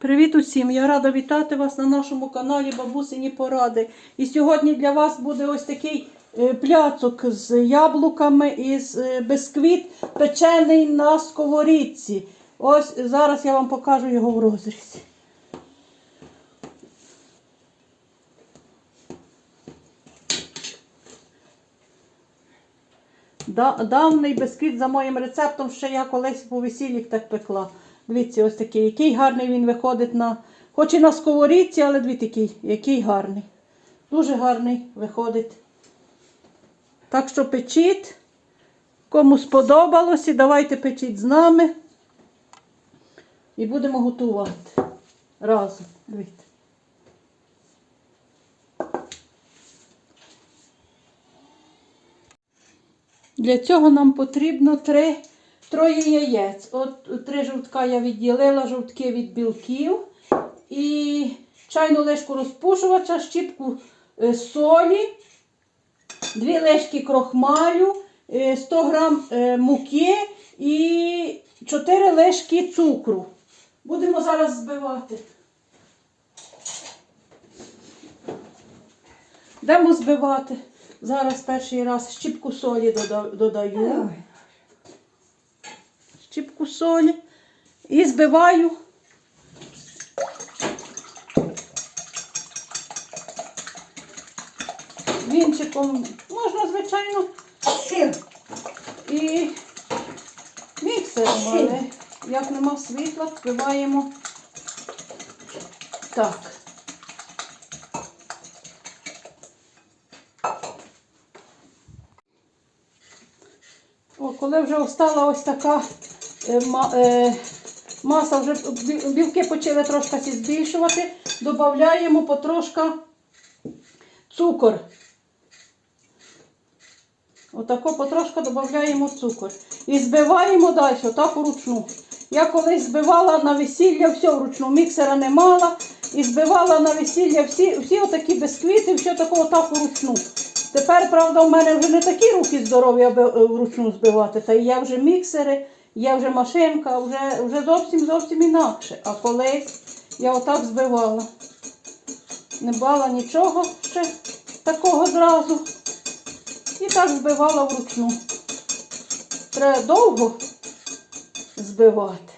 Привіт усім! Я рада вітати вас на нашому каналі Бабусині Поради. І сьогодні для вас буде ось такий е, пляцок з яблуками і з е, бисквіт, печений на сковорідці. Ось зараз я вам покажу його в розрізі. Давний бисквіт за моїм рецептом, ще я колись по весіллях так пекла. Дивіться, ось такий, який гарний він виходить на. Хоч і на сковорідці, але дивіться, який, який гарний. Дуже гарний виходить. Так що печіть. Кому сподобалося, давайте печіть з нами. І будемо готувати разом. Дивіться. Для цього нам потрібно три, троє яєць. От три жовтка я відділила, жовтки від білків. І чайну ложку розпушувача, щіпку е, солі, дві ложки крохмалю, е, 100 грам е, муки і 4 ложки цукру. Будемо зараз збивати. Йдемо збивати. Зараз перший раз щіпку солі дода- додаю. Щіпку солі. І збиваю. Вінчиком можна, звичайно, і міксером, але як нема світла, збиваємо так. О, коли вже остала ось така маса, вже білки почали трошки збільшувати, додаємо потрошка цукор. Отако потрошка додаємо цукор. І збиваємо далі, отак вручну. Я колись збивала на весілля, все вручну, міксера не мала. І збивала на весілля всі, всі отакі бисквіти, все тако отак вручну. Тепер, правда, в мене вже не такі руки здорові, аби е, вручну збивати. Та я вже міксери, я вже машинка, вже, вже зовсім зовсім інакше. А колись я отак збивала. Не бала нічого ще такого зразу. І так збивала вручну. Треба довго збивати.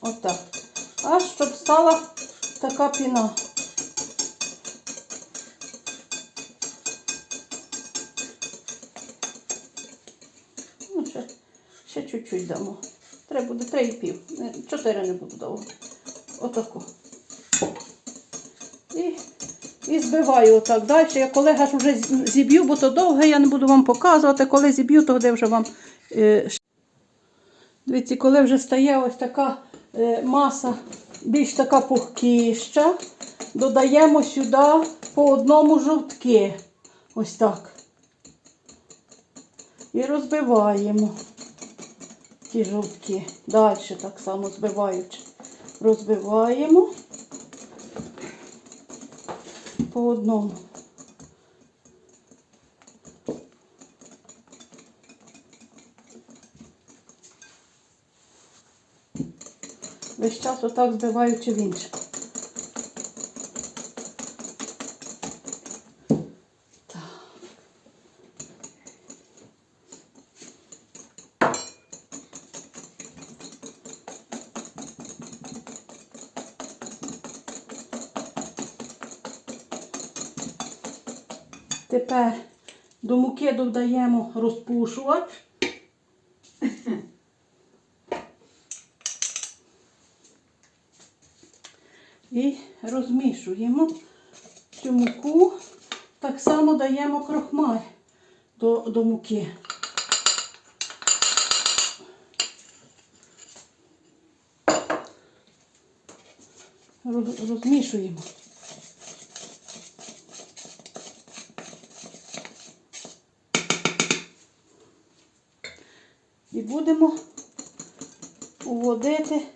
Отак. Аж щоб стала така піна. Ну, ще, ще чуть-чуть дамо. Треба буде три і пів. Чотири не буду довго. Отако. І, і збиваю отак далі. Я коли аж вже зіб'ю, бо то довго я не буду вам показувати. Коли зіб'ю, то де вже вам. Е, Дивіться, коли вже стає ось така е, маса, більш така пухкіща, додаємо сюди по одному жовтки. Ось так. І розбиваємо ті жовтки. Далі так само збиваючи. Розбиваємо по одному. Весь час отак збиваючи в Так. Тепер до муки додаємо розпушувач. І розмішуємо цю муку. Так само даємо крохмаль до, до муки. Розмішуємо. Будемо уводити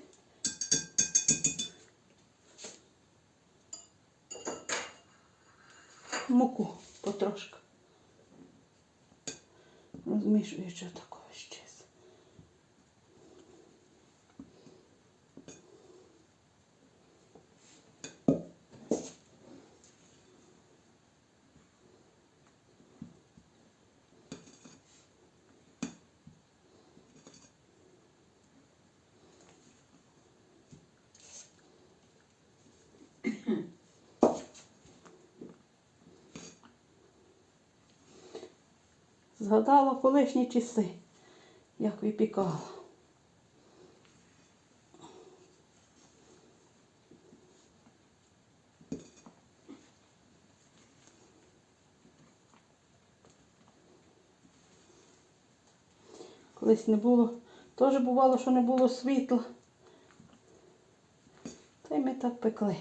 муку потрошку. Розмішуючи тако Згадала колишні часи, як випікала. Колись не було, теж бувало, що не було світла. Та й ми так пекли.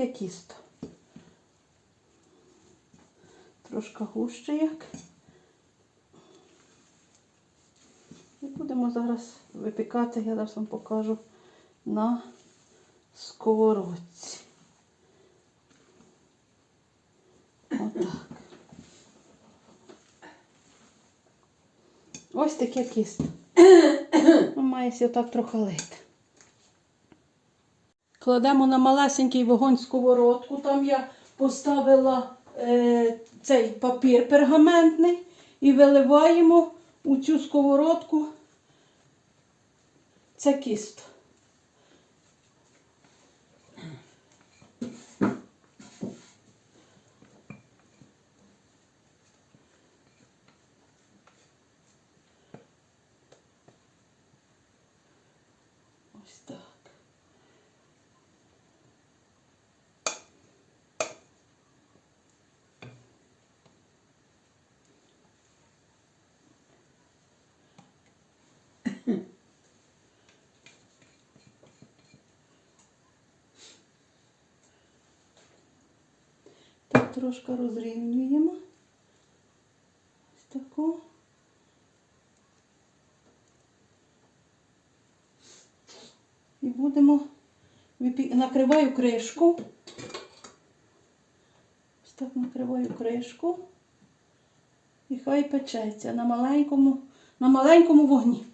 Таке тісто. Трошки гуще як. І будемо зараз випікати, я зараз вам покажу на сковородці. Отак. Ось таке тісто. Має сі отак трохи лити. Кладемо на малесенький вогонь сковородку. Там я поставила е, цей папір пергаментний і виливаємо у цю сковородку це кісто. Так трошки розрівнюємо. Ось тако. І будемо накриваю кришку. Ось так накриваю кришку. І хай печеться на маленькому, на маленькому вогні.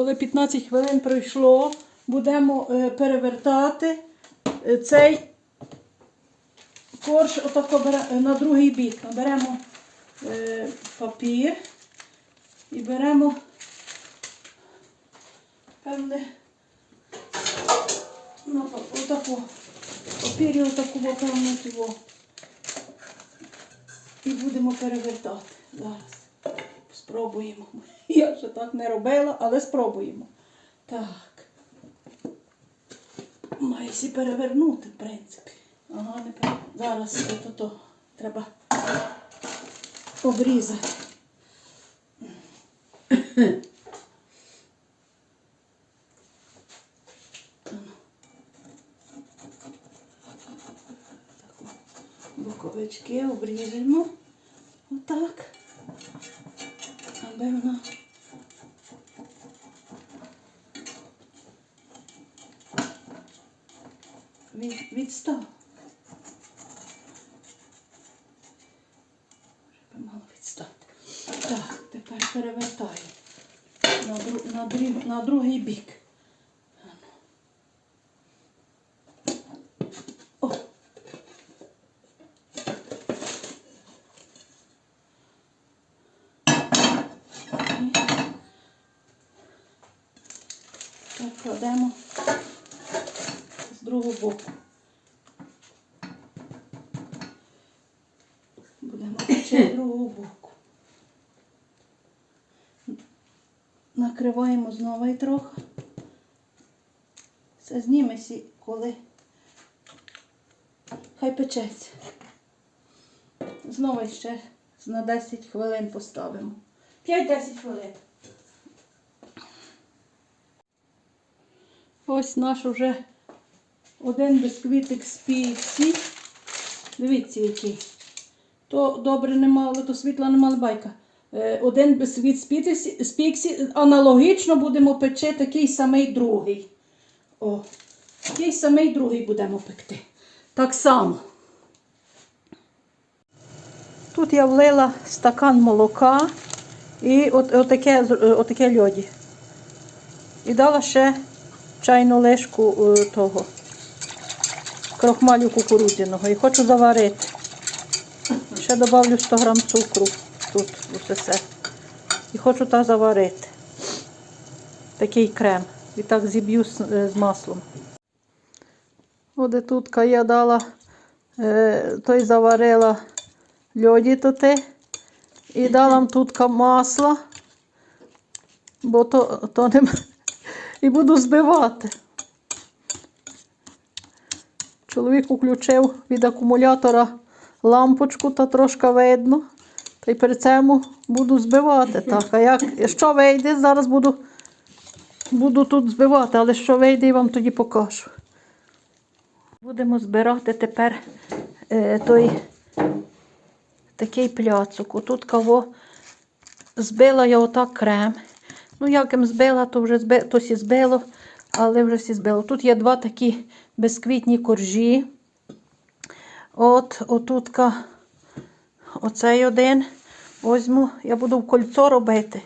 Коли 15 хвилин пройшло, будемо е, перевертати е, цей корж отако е, на другий бік. Беремо папір і беремо певне отаку папірі отаку певну цього. І будемо перевертати. Зараз спробуємо. Я ще так не робила, але спробуємо. Так. Сі перевернути, в принципі. Ага, не пере... Зараз то, то треба обрізати. Боковички обріжемо. Отак. Аби вона від, відстав. Щоб мало відстати. Так, тепер перевертаю на, дру, на, друг- на другий бік. Так, кладемо з другого боку. Будемо ще з другого боку. Накриваємо знову і трохи. Це знімеся, коли хай печеться. Знову ще на 10 хвилин поставимо. 5-10 хвилин. Ось наш уже один бісквітик з піксі. Дивіться, який. То добре не мало, то світла не мала байка. Е, Один бісквіт з піксі. Аналогічно будемо печи такий самий другий. О, такий самий другий будемо пекти. Так само. Тут я влила стакан молока і от, отаке, отаке льоді. І дала ще чайну лишку е, того крохмалю кукурудзяного. І хочу заварити. Ще додавлю 100 грам цукру тут усе це. І хочу так заварити. Такий крем. І так зіб'ю з, е, маслом. Оде тут я дала, е, той заварила льоді туди. І дала тут масла, бо то, то не... і буду збивати. Чоловік включив від акумулятора лампочку, та трошки видно. Та й при цьому буду збивати. Так. А як що вийде, зараз буду, буду тут збивати, але що вийде, я вам тоді покажу. Будемо збирати тепер е, той такий пляцок. Отут кого збила я отак крем. Ну, як їм збила, то вже зби, то сі збило, але вже всі збило. Тут є два такі безквітні коржі. От, отутка, оцей один. Возьму, я буду в кольцо робити.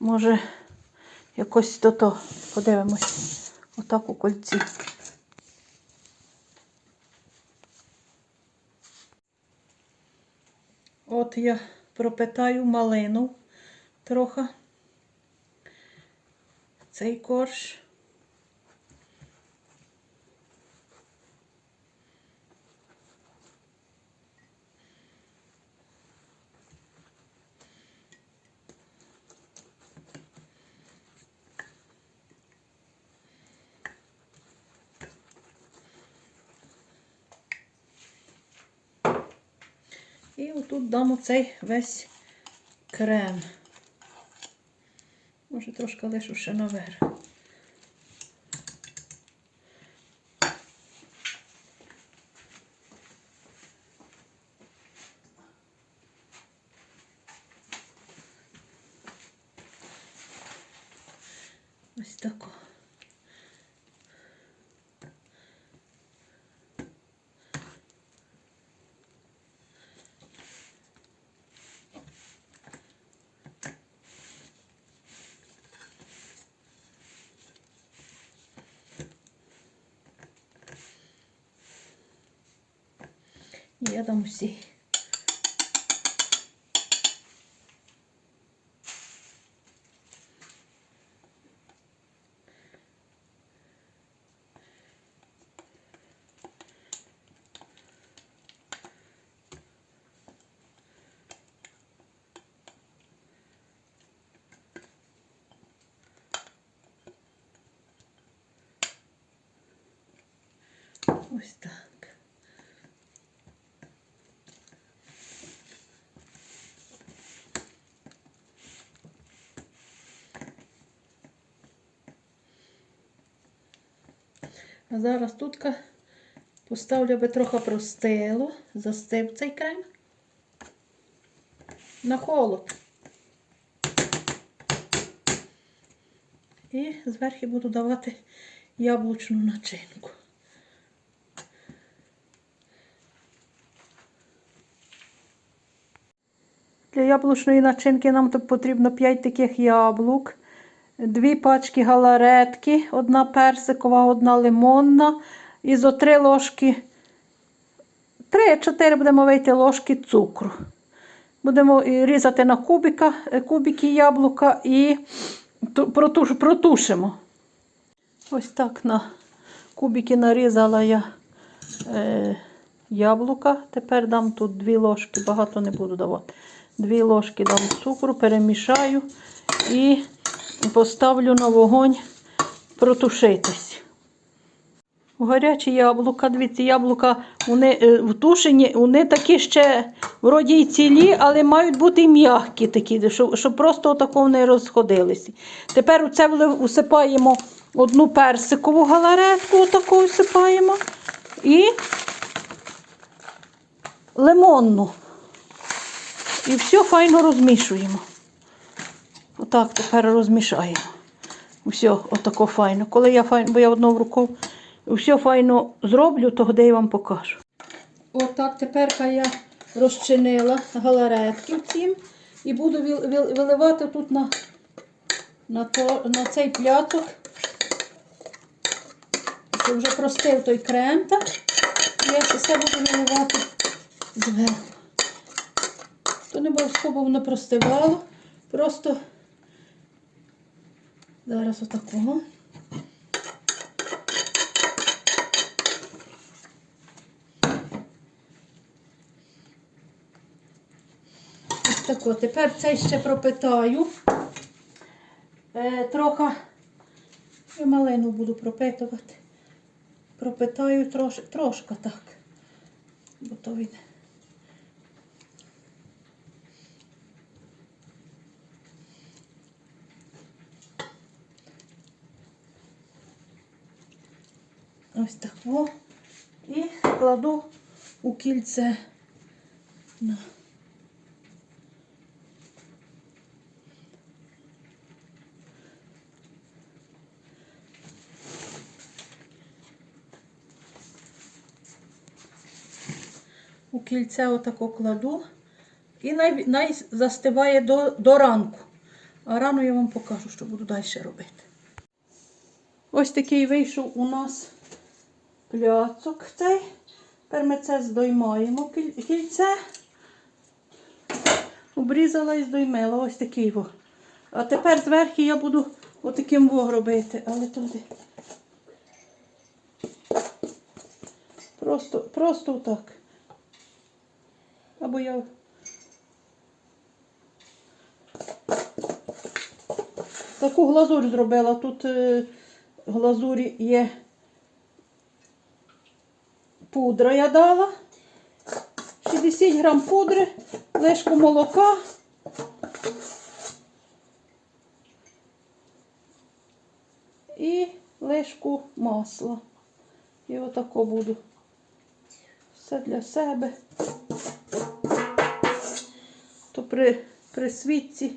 Може, якось то то подивимось. Отак у кольці. От я пропитаю малину трохи. Цей корж. І отут дам оцей весь крем. Може, трошки лишу ще наверх. Ось тако. Я дам усі. Ось так. А зараз тут поставлю, аби трохи простило, застив цей крем на холод. І зверху буду давати яблучну начинку. Для яблучної начинки нам тут потрібно 5 таких яблук, дві пачки галаретки, одна персикова, одна лимонна і зо 3 ложки, 3-4 будемо вийти ложки цукру. Будемо різати на кубика, е, кубики яблука і протуш, протушимо. Ось так на кубики нарізала я е, яблука. Тепер дам тут 2 ложки, багато не буду давати. 2 ложки дам цукру, перемішаю і поставлю на вогонь протушитись. Гарячі яблука, дивіться, яблука вони е, втушені, вони такі ще вроді й цілі, але мають бути м'які такі, щоб, щоб просто отако не розходилися. Тепер у це усипаємо одну персикову галаретку, отаку всипаємо. І лимонну. І все файно розмішуємо. Отак тепер розмішаємо. Все, отако файно. Коли я файно, бо я одну рукою все файно зроблю, то де я вам покажу. Отак тепер я розчинила галаретки в цім і буду вил- вил- виливати тут на на, то, на цей пляцок, що вже простив той крем, так? І я все буду виливати зверху. То не обов'язково воно простивало. Просто зараз отакого. Ось тако. Тепер цей ще пропитаю. Е, трохи малину буду пропитувати. Пропитаю трош, трошки так. Бо то він. Ось так. О. І кладу у кільце. На. у кільце отако кладу. І най, най застиває до, до ранку. А рано я вам покажу, що буду далі робити. Ось такий вийшов у нас пляцок цей. Тепер ми це здоймаємо кільце. Обрізала і здоймила. Ось такий во. А тепер зверху я буду отаким во робити. Але туди. Просто, просто отак. Або я. Таку глазурь зробила. Тут е, глазурі є пудра я дала. 60 грам пудри, лишку молока. І лишку масла. І отако буду. Все для себе то при, при світці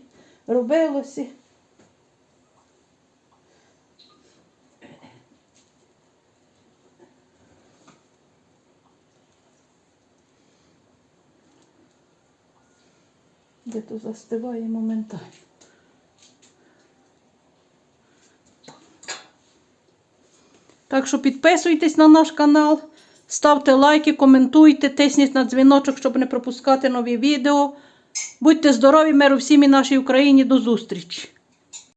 робилося. Де то застиває моментально. Так що підписуйтесь на наш канал, ставте лайки, коментуйте, тисніть на дзвіночок, щоб не пропускати нові відео. Будьте здорові, миру всім і нашій Україні. До зустрічі!